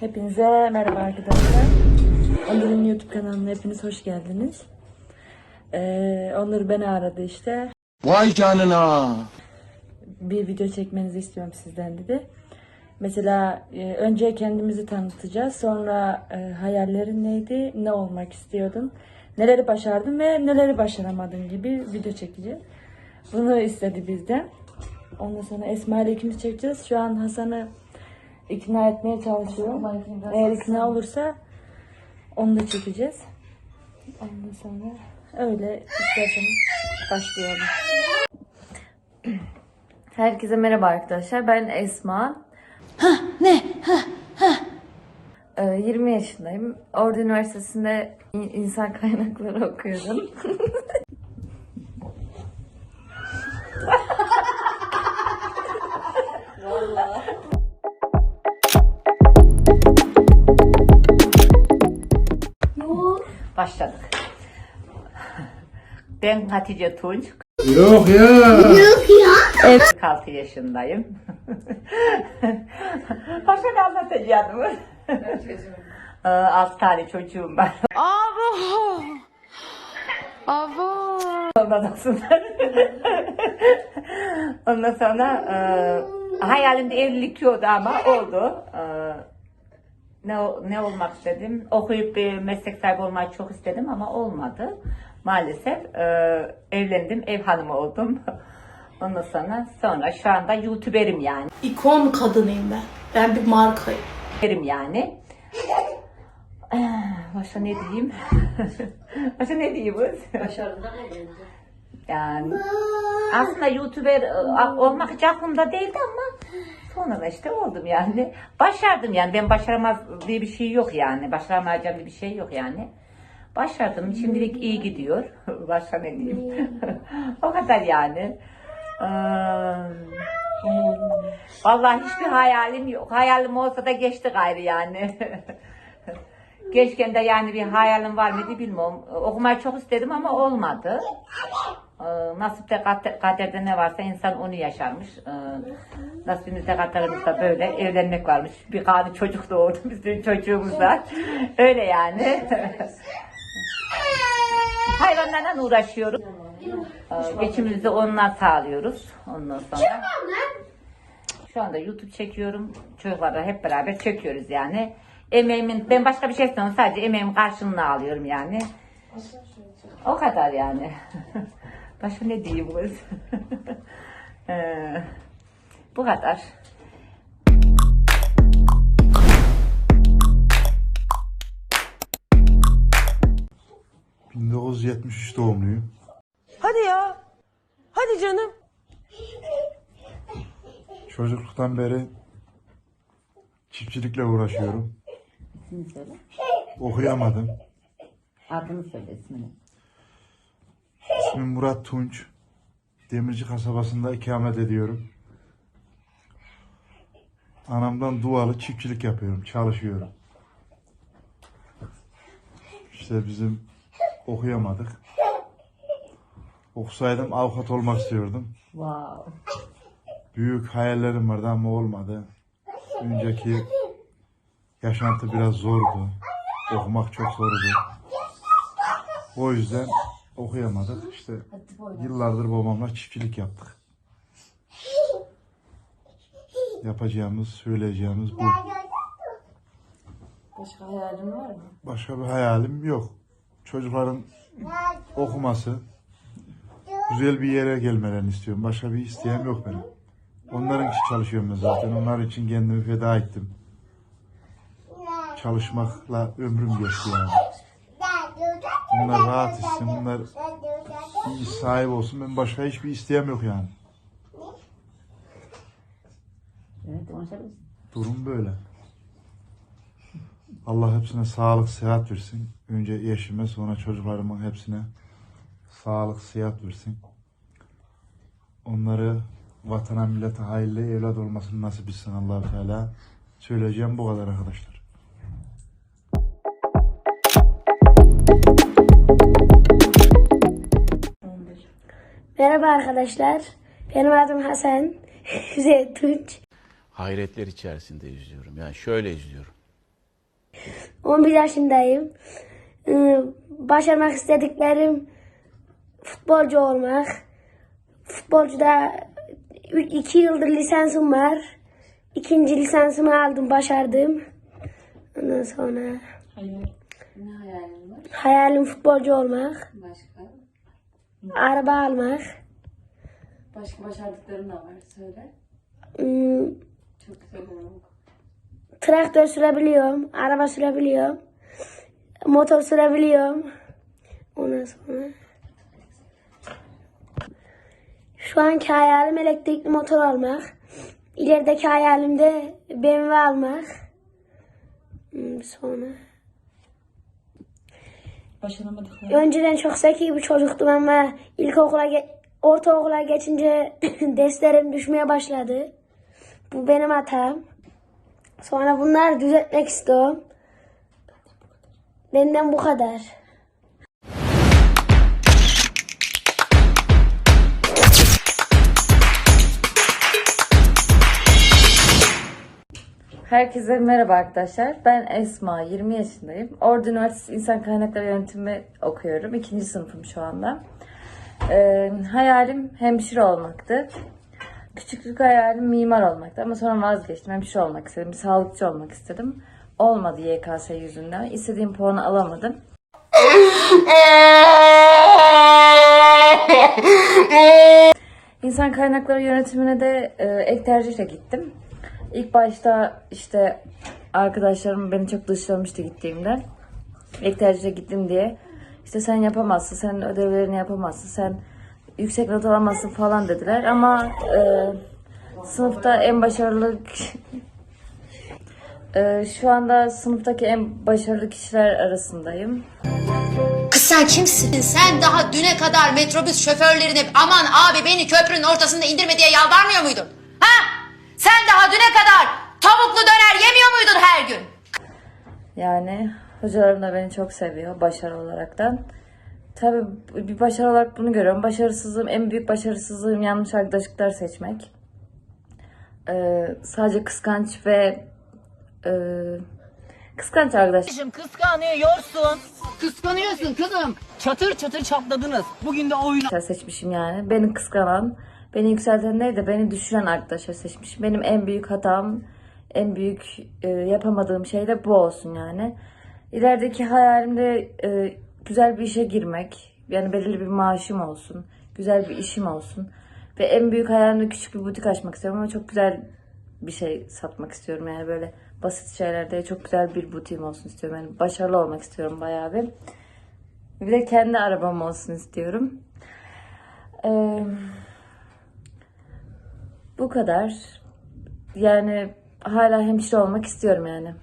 Hepinize merhaba arkadaşlar. Onur'un YouTube kanalına hepiniz hoş geldiniz. Ee, Onur beni aradı işte. Vay canına. Bir video çekmenizi istiyorum sizden dedi. Mesela e, önce kendimizi tanıtacağız. Sonra e, hayallerin neydi? Ne olmak istiyordun? Neleri başardın ve neleri başaramadın gibi video çekeceğiz. Bunu istedi bizden. Ondan sonra Esma ile ikimiz çekeceğiz. Şu an Hasan'ı ikna etmeye çalışıyorum. Eğer ikna olursa onu da çekeceğiz. Ondan sonra öyle isterseniz başlayalım. Herkese merhaba arkadaşlar. Ben Esma. Ne? 20 yaşındayım. Ordu Üniversitesi'nde in- insan kaynakları okuyorum. Başladık. Ben Hatice Tunç. Yok ya. 46 yaşındayım. Başka ne anlatacağım? Ee, Altı tane çocuğum var. Ondan sonra, ondan sonra e, hayalimde evlilik yoktu ama oldu. E, ne, ne olmak istedim? Okuyup bir meslek sahibi olmayı çok istedim ama olmadı. Maalesef e, evlendim, ev hanımı oldum. Ondan sonra sonra şu anda YouTuber'im yani. İkon kadınıyım ben. Ben bir markayım. Yerim yani. Başka ne diyeyim? Başka ne diyeyim? Başarıda Yani aslında YouTuber e, olmak hiç aklımda değildi ama sonra işte oldum yani. Başardım yani ben başaramaz diye bir şey yok yani. Başaramayacağım diye bir şey yok yani. Başardım. Şimdilik iyi gidiyor. Başka ne diyeyim? o kadar yani. Ee, Vallahi hiçbir hayalim yok. Hayalim olsa da geçti gayrı yani. Gençken de yani bir hayalim var mıydı bilmiyorum. Okumayı çok istedim ama olmadı. Ee, Nasipte kader- kaderde ne varsa insan onu yaşarmış. Ee, Nasibimizde kaderimizde böyle evlenmek varmış. Bir kanı çocuk doğurdu bizim çocuğumuz var. Öyle yani. Hayvanlarla uğraşıyoruz. Ee, Geçimimizi onunla sağlıyoruz. Ondan sonra. Şu anda YouTube çekiyorum. Çocuklarla hep beraber çekiyoruz yani. Emeğimin, ben başka bir şey istemiyorum. Sadece emeğimin karşılığını alıyorum yani. O kadar yani. başka ne diyeyim kız? Ee, bu kadar. 1973 doğumluyum. Hadi ya. Hadi canım. Çocukluktan beri çiftçilikle uğraşıyorum. İsmini söyle. Okuyamadım. Adını söyle ismini. İsmim Murat Tunç. Demirci kasabasında ikamet ediyorum. Anamdan dualı çiftçilik yapıyorum, çalışıyorum. İşte bizim okuyamadık. Okusaydım avukat olmak istiyordum. Wow. Büyük hayallerim vardı ama olmadı. Önceki yaşantı biraz zordu. Okumak çok zordu. O yüzden okuyamadık. İşte yıllardır babamla çiftçilik yaptık. Yapacağımız, söyleyeceğimiz bu. Başka hayalin var mı? Başka bir hayalim yok. Çocukların okuması, güzel bir yere gelmelerini istiyorum. Başka bir isteğim yok benim. Onların için çalışıyorum ben zaten. Onlar için kendimi feda ettim. Çalışmakla ömrüm geçti yani. Bunlar rahat etsin, bunlar iyi sahip olsun. Ben başka hiçbir isteğim yok yani. Evet, konuşabilirsin. Durum böyle. Allah hepsine sağlık, sıhhat versin. Önce eşime, sonra çocuklarımın hepsine sağlık, sıhhat versin. Onları vatana, millete hayırlı evlat olmasını nasip etsin allah Teala. Söyleyeceğim bu kadar arkadaşlar. Merhaba arkadaşlar. Benim adım Hasan. Zeytunç. hayretler içerisinde izliyorum. Yani şöyle izliyorum. 11 yaşındayım. Ee, Başarmak istediklerim futbolcu olmak. Futbolcuda 2 yıldır lisansım var. İkinci lisansımı aldım, başardım. Ondan sonra Ne hayalin var? hayalim futbolcu olmak. Başka? Araba almak. Başka başardıkların da var. Söyle. Hmm, Çok güzel olur. traktör sürebiliyorum. Araba sürebiliyorum. Motor sürebiliyorum. Ondan sonra şu anki hayalim elektrikli motor almak. İlerideki hayalim de BMW almak. Hmm, Sonra Başaramadıkların. önceden çok zeki bir çocuktum ama ilkokula ge- ortaokula geçince derslerim düşmeye başladı. Bu benim hatam. Sonra bunları düzeltmek istiyorum. Benden bu kadar. Herkese merhaba arkadaşlar. Ben Esma, 20 yaşındayım. Ordu Üniversitesi İnsan Kaynakları Yönetimi okuyorum. İkinci sınıfım şu anda. Ee, hayalim hemşire olmaktı. Küçüklük hayalim mimar olmaktı ama sonra vazgeçtim. Hemşire olmak istedim, bir sağlıkçı olmak istedim. Olmadı YKS yüzünden. İstediğim puanı alamadım. İnsan kaynakları yönetimine de e, ek tercihle gittim. İlk başta işte arkadaşlarım beni çok dışlamıştı gittiğimde. Ek tercihle gittim diye. İşte sen yapamazsın, sen ödevlerini yapamazsın, sen yüksek not alamazsın falan dediler. Ama e, sınıfta en başarılı e, şu anda sınıftaki en başarılı kişiler arasındayım. Kız sen kimsin? Sen daha düne kadar metrobüs şoförlerine aman abi beni köprünün ortasında indirme diye yalvarmıyor muydun? Sen daha düne kadar tavuklu döner yemiyor muydun her gün? Yani hocalarım da beni çok seviyor başarı olaraktan. Tabii bir başarı olarak bunu görüyorum. Başarısızlığım, en büyük başarısızlığım yanlış arkadaşlıklar seçmek. Ee, sadece kıskanç ve e, kıskanç arkadaş. Kıskanıyorsun. Kıskanıyorsun kızım. Çatır çatır çatladınız. Bugün de oyun seçmişim yani. Beni kıskanan, beni yükselten değil de beni düşüren arkadaşlar seçmişim. Benim en büyük hatam, en büyük e, yapamadığım şey de bu olsun yani. İlerideki hayalimde e, güzel bir işe girmek, yani belirli bir maaşım olsun, güzel bir işim olsun. Ve en büyük hayalimde küçük bir butik açmak istiyorum ama çok güzel bir şey satmak istiyorum yani böyle basit şeylerde çok güzel bir butiğim olsun istiyorum. Yani başarılı olmak istiyorum bayağı bir. Bir de kendi arabam olsun istiyorum. Ee, bu kadar. Yani hala hemşire olmak istiyorum yani.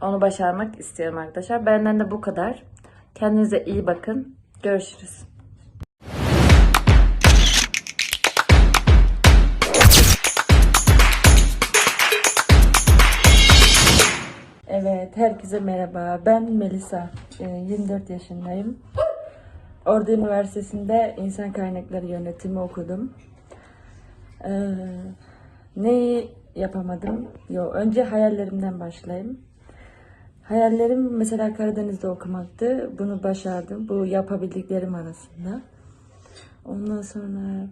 Onu başarmak istiyorum arkadaşlar. Benden de bu kadar. Kendinize iyi bakın. Görüşürüz. Evet, herkese merhaba. Ben Melisa, Ee, 24 yaşındayım. Ordu Üniversitesi'nde İnsan Kaynakları Yönetimi okudum. Ee, neyi yapamadım? Yo, önce hayallerimden başlayayım. Hayallerim mesela Karadeniz'de okumaktı. Bunu başardım. Bu yapabildiklerim arasında. Ondan sonra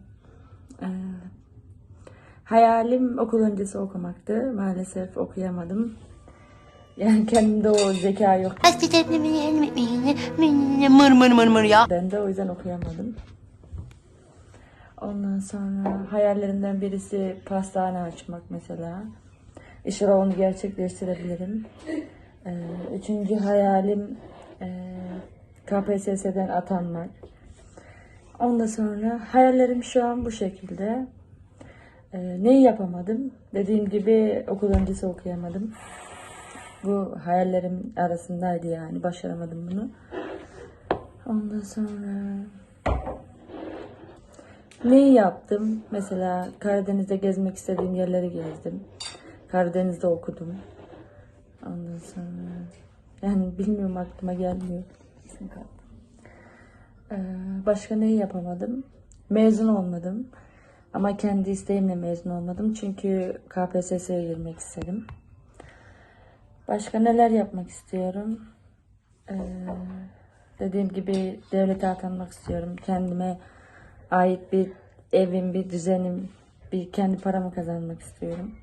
e, hayalim okul öncesi okumaktı. Maalesef okuyamadım. Yani kendimde o zeka yok. mır mır mır mır ya. Ben de o yüzden okuyamadım. Ondan sonra hayallerimden birisi pastane açmak mesela. İnşallah onu gerçekleştirebilirim. Ee, üçüncü hayalim e, KPSS'den atanmak. Ondan sonra hayallerim şu an bu şekilde. Ee, neyi yapamadım? Dediğim gibi okul öncesi okuyamadım. Bu hayallerim arasındaydı yani. Başaramadım bunu. Ondan sonra neyi yaptım? Mesela Karadeniz'de gezmek istediğim yerleri gezdim. Karadeniz'de okudum. Ondan sonra yani bilmiyorum aklıma gelmiyor. Ee, başka neyi yapamadım? Mezun olmadım. Ama kendi isteğimle mezun olmadım. Çünkü KPSS'ye girmek istedim. Başka neler yapmak istiyorum? Ee, dediğim gibi devlete atanmak istiyorum. Kendime ait bir evim, bir düzenim, bir kendi paramı kazanmak istiyorum.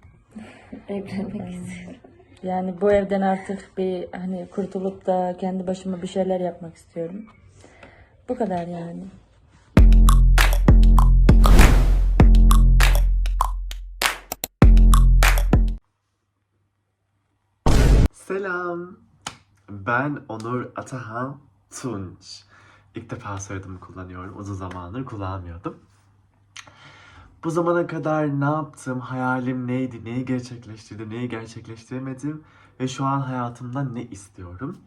Evlenmek istiyorum. Yani bu evden artık bir hani kurtulup da kendi başıma bir şeyler yapmak istiyorum. Bu kadar yani. Selam. Ben Onur Atahan Tunç. İlk defa soyadımı kullanıyorum. Uzun zamandır kullanmıyordum. Bu zamana kadar ne yaptım, hayalim neydi, neyi gerçekleştirdim, neyi gerçekleştiremedim ve şu an hayatımda ne istiyorum?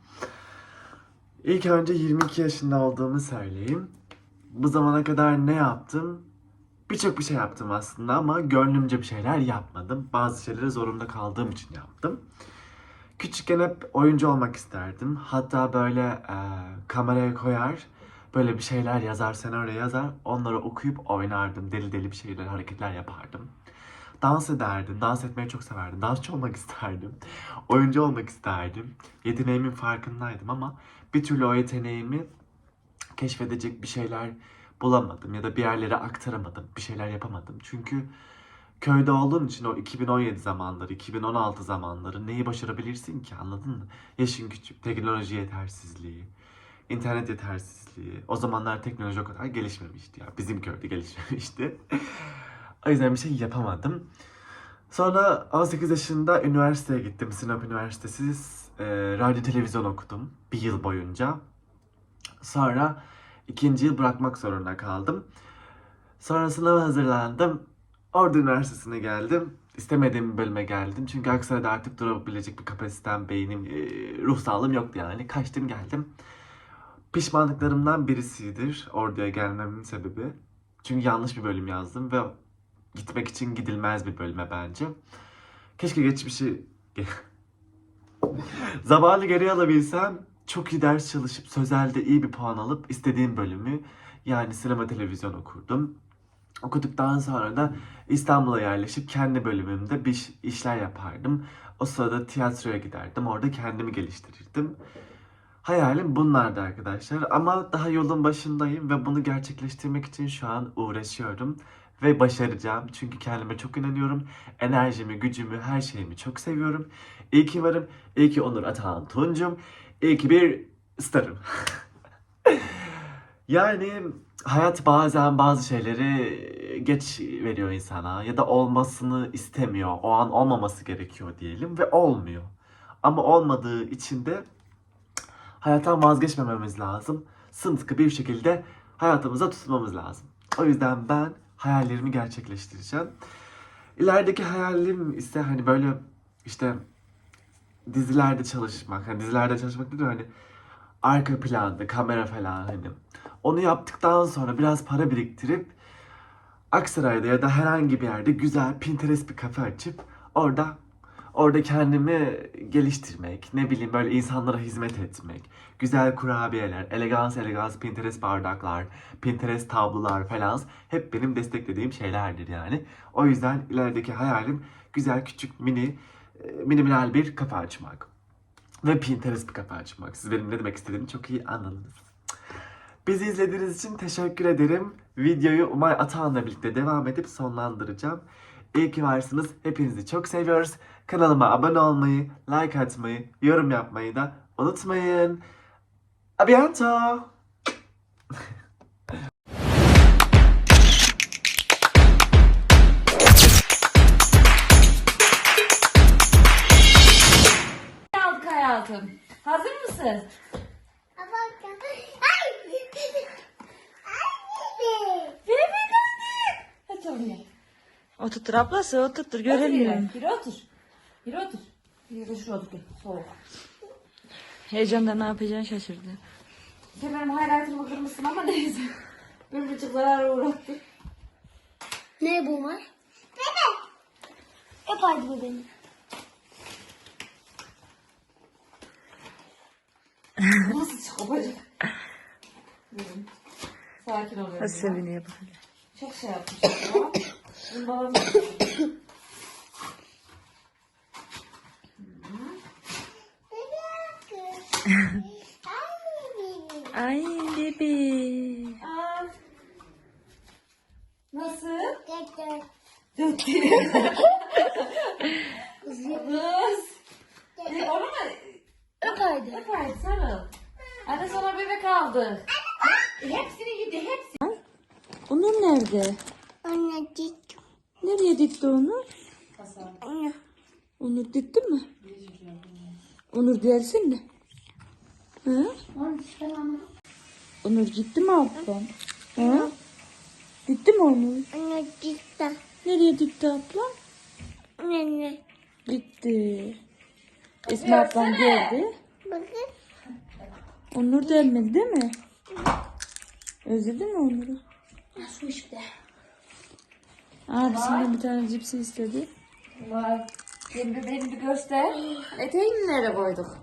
İlk önce 22 yaşında olduğumu söyleyeyim. Bu zamana kadar ne yaptım? Birçok bir şey yaptım aslında ama gönlümce bir şeyler yapmadım. Bazı şeyleri zorunda kaldığım için yaptım. Küçükken hep oyuncu olmak isterdim. Hatta böyle e, kameraya koyar, böyle bir şeyler yazar, senaryo yazar. Onları okuyup oynardım. Deli deli bir şeyler, hareketler yapardım. Dans ederdim. Dans etmeyi çok severdim. Dansçı olmak isterdim. Oyuncu olmak isterdim. Yeteneğimin farkındaydım ama bir türlü o yeteneğimi keşfedecek bir şeyler bulamadım ya da bir yerlere aktaramadım. Bir şeyler yapamadım. Çünkü köyde olduğun için o 2017 zamanları, 2016 zamanları neyi başarabilirsin ki anladın mı? Yaşın küçük, teknoloji yetersizliği, internet yetersizliği. O zamanlar teknoloji o kadar gelişmemişti ya. Bizim köyde gelişmemişti. o yüzden bir şey yapamadım. Sonra 18 yaşında üniversiteye gittim. Sinop Üniversitesi. E, radyo televizyon okudum bir yıl boyunca. Sonra ikinci yıl bırakmak zorunda kaldım. Sonra sınava hazırlandım. Ordu Üniversitesi'ne geldim. İstemediğim bir bölüme geldim. Çünkü Aksaray'da artık durabilecek bir kapasitem, beynim, e, ruh sağlığım yoktu yani. Kaçtım geldim. Pişmanlıklarımdan birisidir orduya gelmemin sebebi. Çünkü yanlış bir bölüm yazdım ve gitmek için gidilmez bir bölüme bence. Keşke geçmişi... Zamanı geri alabilsem çok iyi ders çalışıp sözelde iyi bir puan alıp istediğim bölümü yani sinema televizyon okurdum. Okuduktan sonra da İstanbul'a yerleşip kendi bölümümde bir iş- işler yapardım. O sırada tiyatroya giderdim. Orada kendimi geliştirirdim. Hayalim bunlardı arkadaşlar. Ama daha yolun başındayım ve bunu gerçekleştirmek için şu an uğraşıyorum. Ve başaracağım. Çünkü kendime çok inanıyorum. Enerjimi, gücümü, her şeyimi çok seviyorum. İyi ki varım. İyi ki Onur Atahan Tuncum. İyi ki bir starım. Yani hayat bazen bazı şeyleri geç veriyor insana ya da olmasını istemiyor. O an olmaması gerekiyor diyelim ve olmuyor. Ama olmadığı için de hayattan vazgeçmememiz lazım. Sımsıkı bir şekilde hayatımıza tutunmamız lazım. O yüzden ben hayallerimi gerçekleştireceğim. İlerideki hayalim ise hani böyle işte dizilerde çalışmak. Hani dizilerde çalışmak değil de hani arka planda kamera falan hani. Onu yaptıktan sonra biraz para biriktirip Aksaray'da ya da herhangi bir yerde güzel Pinterest bir kafe açıp orada orada kendimi geliştirmek, ne bileyim böyle insanlara hizmet etmek, güzel kurabiyeler, elegans elegans Pinterest bardaklar, Pinterest tablolar falan hep benim desteklediğim şeylerdir yani. O yüzden ilerideki hayalim güzel küçük mini e, minimal bir kafe açmak ve Pinterest bir kafe açmak. Siz benim ne demek istediğimi çok iyi anladınız. Bizi izlediğiniz için teşekkür ederim. Videoyu Umay Atahan'la birlikte devam edip sonlandıracağım. İyi ki varsınız. Hepinizi çok seviyoruz. Kanalıma abone olmayı, like atmayı, yorum yapmayı da unutmayın. A bientôt. aldık hayatım. Hazır mısın? Oturtur ablası oturtur göremiyorum. Biri otur. Biri otur. Biri de şuraya otur. Soğuk. Heyecandan ne yapacağını şaşırdı. Sen benim highlighter'ımı kırmışsın ama neyse. Bir buçuk zarar uğrattı. Ne bu var? Bebe. Yap haydi bebeğim. Nasıl çıkacak? Sakin oluyorum. Nasıl seviniyor bak. Çok şey yapmışım ya. Ay bebi. Nasıl? Onu mu? Öpaydı. Hayır sarıl. Hadi sana bebek aldı. Hepsini yedi hepsini. Onur nerede? Anne git. Nereye gitti Onur? Onur gitti mi? Onur gelsin de. Hı? Onur gitti mi ablam? Hı? Gitti mi Onur? Anne git de. Nereye gitti ablam? Anne. Gitti. Esma ablam geldi. Bakın. Onur gelmedi değil mi? Özledin mi Onur'u? Su işte. Abi senden bir tane cipsi istedi. Var. Benim bebeğimi bir göster. Eteğini nereye koyduk?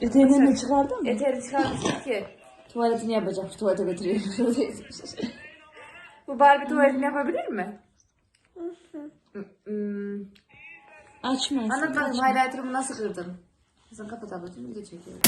Eteğinden de çıkardın mı? Eteğini çıkarmıştık ki. Tuvaletini yapacakmış. Tuvalete götürüyor. Bu Barbie tuvaletini yapabilir mi? Hmm. Açma. Anlat bakayım highlighter'ımı nasıl kırdın? Sen kapat ablacığım video çekiyorum.